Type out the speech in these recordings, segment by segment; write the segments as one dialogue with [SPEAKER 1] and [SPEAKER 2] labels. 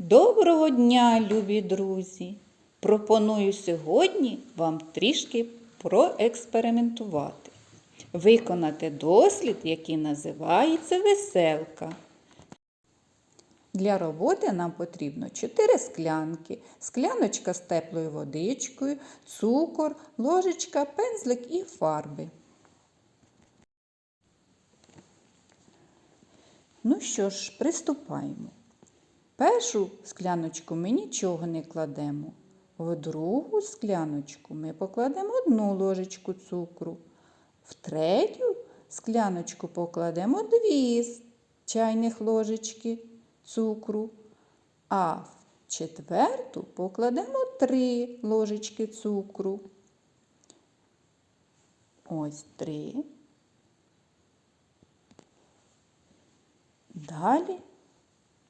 [SPEAKER 1] Доброго дня, любі друзі! Пропоную сьогодні вам трішки проекспериментувати, виконати дослід, який називається веселка. Для роботи нам потрібно 4 склянки, скляночка з теплою водичкою, цукор, ложечка, пензлик і фарби. Ну що ж, приступаємо. Першу скляночку ми нічого не кладемо. В другу скляночку ми покладемо одну ложечку цукру. В третю скляночку покладемо дві чайних ложечки цукру. А в четверту покладемо три ложечки цукру. Ось три. Далі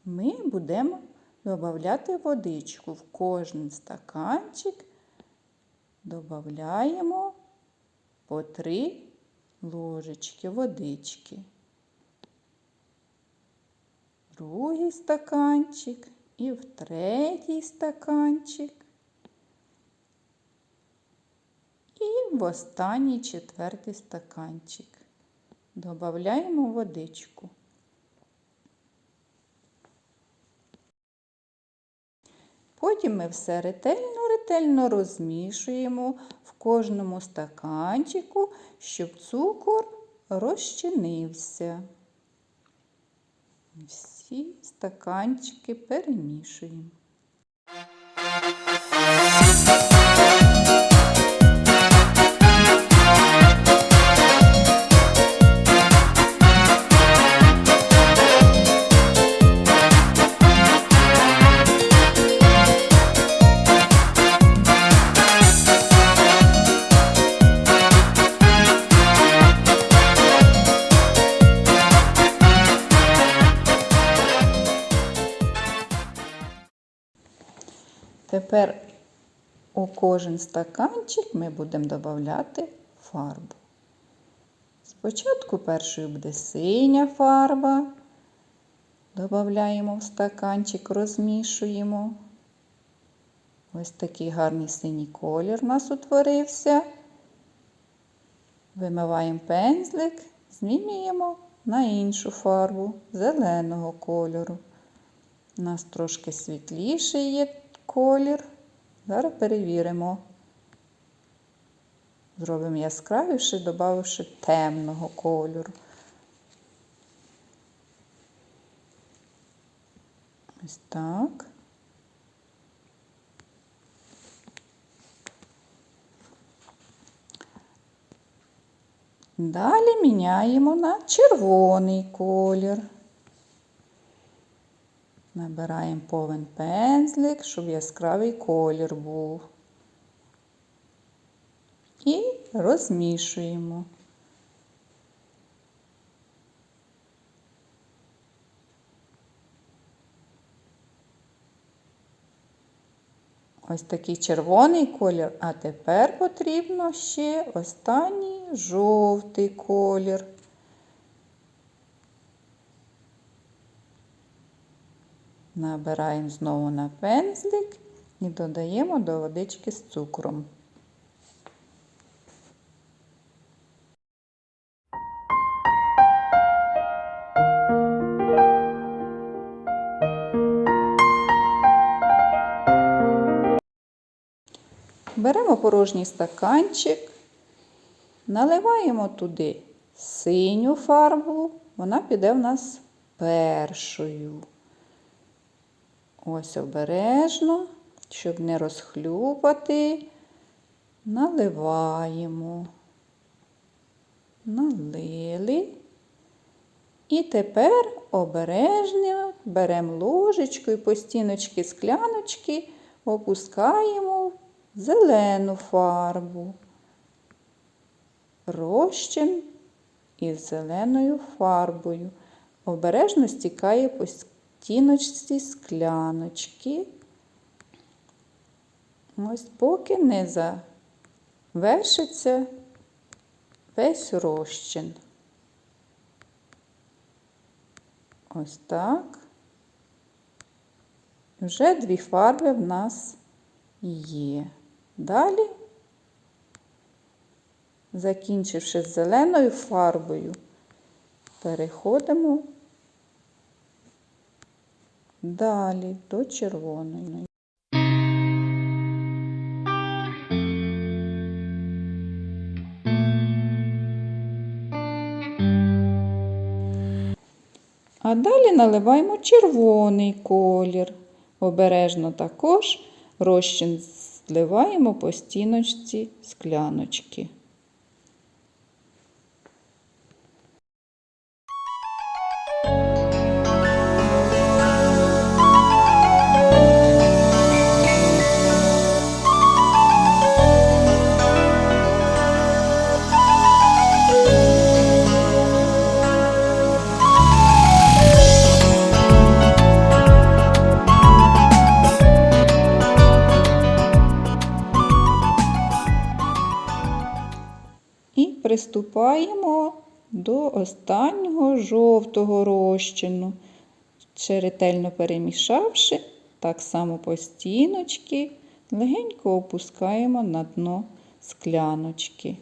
[SPEAKER 1] ми будемо додати водичку. В кожен стаканчик додаємо по 3 ложечки водички. Другий стаканчик і в третій стаканчик. І в останній четвертий стаканчик. Додаємо водичку. Потім ми все ретельно-ретельно розмішуємо в кожному стаканчику, щоб цукор розчинився. Всі стаканчики перемішуємо. Тепер у кожен стаканчик ми будемо додати фарбу. Спочатку першою буде синя фарба. Додаємо в стаканчик, розмішуємо. Ось такий гарний синій колір у нас утворився. Вимиваємо пензлик, змінюємо на іншу фарбу зеленого кольору. У нас трошки світліший є колір. Зараз перевіримо. Зробимо яскравіше, додавши темного кольору. Ось так. Далі міняємо на червоний колір. Набираємо повен пензлик, щоб яскравий колір був. І розмішуємо. Ось такий червоний колір, а тепер потрібно ще останній жовтий колір. Набираємо знову на пензлик і додаємо до водички з цукром. Беремо порожній стаканчик, наливаємо туди синю фарбу, вона піде в нас першою. Ось обережно, щоб не розхлюпати, наливаємо, налили. І тепер обережно беремо ложечку і по стіночки скляночки опускаємо зелену фарбу, розчин із зеленою фарбою. Обережно стікає по стіночці скляночки. Ось поки не завершиться весь розчин. Ось так. Вже дві фарби в нас є. Далі, закінчивши з зеленою фарбою, переходимо далі до червоної. А далі наливаємо червоний колір. Обережно також розчин зливаємо по стіночці скляночки. Приступаємо до останнього жовтого розчину. Ще ретельно перемішавши, так само по стіночки, легенько опускаємо на дно скляночки.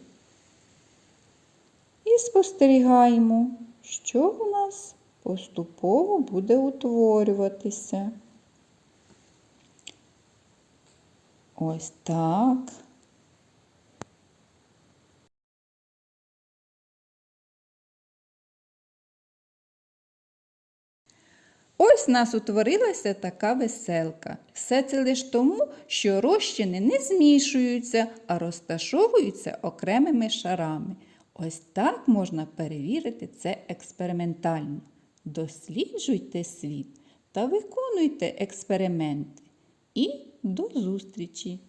[SPEAKER 1] І спостерігаємо, що у нас поступово буде утворюватися. Ось так. Ось нас утворилася така веселка. Все це лише тому, що розчини не змішуються, а розташовуються окремими шарами. Ось так можна перевірити це експериментально. Досліджуйте світ та виконуйте експерименти. І до зустрічі!